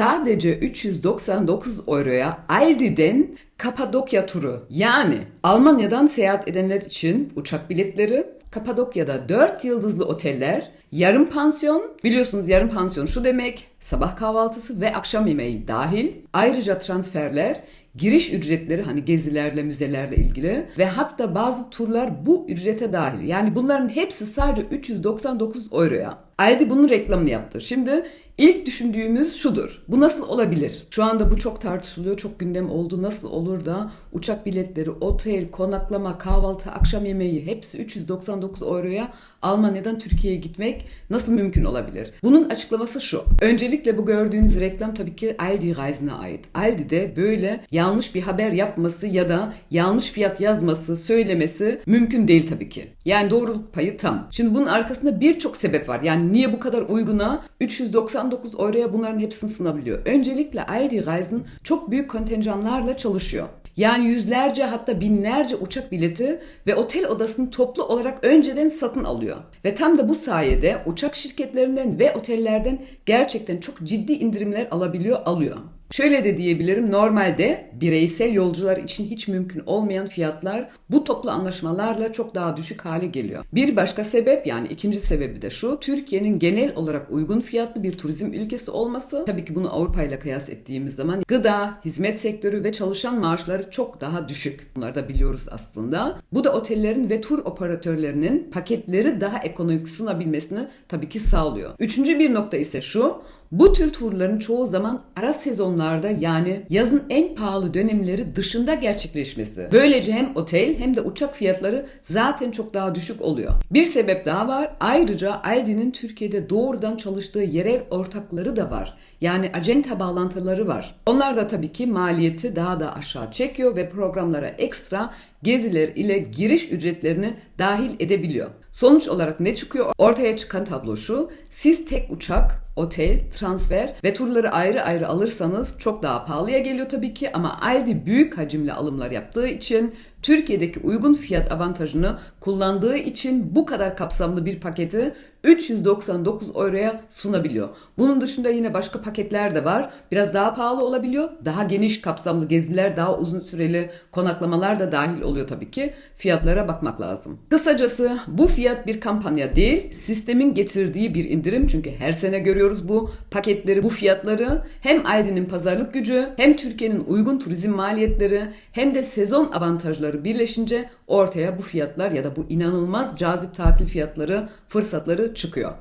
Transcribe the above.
sadece 399 euroya Aldi'den Kapadokya turu yani Almanya'dan seyahat edenler için uçak biletleri, Kapadokya'da 4 yıldızlı oteller, yarım pansiyon, biliyorsunuz yarım pansiyon şu demek, sabah kahvaltısı ve akşam yemeği dahil, ayrıca transferler, giriş ücretleri hani gezilerle, müzelerle ilgili ve hatta bazı turlar bu ücrete dahil. Yani bunların hepsi sadece 399 euroya. Aldi bunun reklamını yaptı. Şimdi ilk düşündüğümüz şudur. Bu nasıl olabilir? Şu anda bu çok tartışılıyor, çok gündem oldu. Nasıl olur da uçak biletleri, otel, konaklama, kahvaltı, akşam yemeği hepsi 399 euroya Almanya'dan Türkiye'ye gitmek nasıl mümkün olabilir? Bunun açıklaması şu. Öncelikle bu gördüğünüz reklam tabii ki Aldi Reisen'e ait. Aldi'de böyle yanlış bir haber yapması ya da yanlış fiyat yazması, söylemesi mümkün değil tabii ki. Yani doğruluk payı tam. Şimdi bunun arkasında birçok sebep var. Yani niye bu kadar uyguna 399 euroya bunların hepsini sunabiliyor? Öncelikle Aldi Reisen çok büyük kontenjanlarla çalışıyor. Yani yüzlerce hatta binlerce uçak bileti ve otel odasını toplu olarak önceden satın alıyor. Ve tam da bu sayede uçak şirketlerinden ve otellerden gerçekten çok ciddi indirimler alabiliyor, alıyor. Şöyle de diyebilirim normalde bireysel yolcular için hiç mümkün olmayan fiyatlar bu toplu anlaşmalarla çok daha düşük hale geliyor. Bir başka sebep yani ikinci sebebi de şu Türkiye'nin genel olarak uygun fiyatlı bir turizm ülkesi olması. Tabii ki bunu Avrupa ile kıyas ettiğimiz zaman gıda, hizmet sektörü ve çalışan maaşları çok daha düşük. Bunları da biliyoruz aslında. Bu da otellerin ve tur operatörlerinin paketleri daha ekonomik sunabilmesini tabii ki sağlıyor. Üçüncü bir nokta ise şu bu tür turların çoğu zaman ara sezonlarda yani yazın en pahalı dönemleri dışında gerçekleşmesi. Böylece hem otel hem de uçak fiyatları zaten çok daha düşük oluyor. Bir sebep daha var. Ayrıca Aldi'nin Türkiye'de doğrudan çalıştığı yerel ortakları da var. Yani acenta bağlantıları var. Onlar da tabii ki maliyeti daha da aşağı çekiyor ve programlara ekstra geziler ile giriş ücretlerini dahil edebiliyor. Sonuç olarak ne çıkıyor? Ortaya çıkan tablo şu. Siz tek uçak, otel, transfer ve turları ayrı ayrı alırsanız çok daha pahalıya geliyor tabii ki. Ama Aldi büyük hacimli alımlar yaptığı için Türkiye'deki uygun fiyat avantajını kullandığı için bu kadar kapsamlı bir paketi 399 euroya sunabiliyor. Bunun dışında yine başka paketler de var. Biraz daha pahalı olabiliyor. Daha geniş kapsamlı geziler, daha uzun süreli konaklamalar da dahil oluyor tabii ki. Fiyatlara bakmak lazım. Kısacası bu fiyat bir kampanya değil, sistemin getirdiği bir indirim. Çünkü her sene görüyoruz bu paketleri, bu fiyatları. Hem Aldi'nin pazarlık gücü, hem Türkiye'nin uygun turizm maliyetleri, hem de sezon avantajları birleşince ortaya bu fiyatlar ya da bu inanılmaz cazip tatil fiyatları, fırsatları çıkıyor.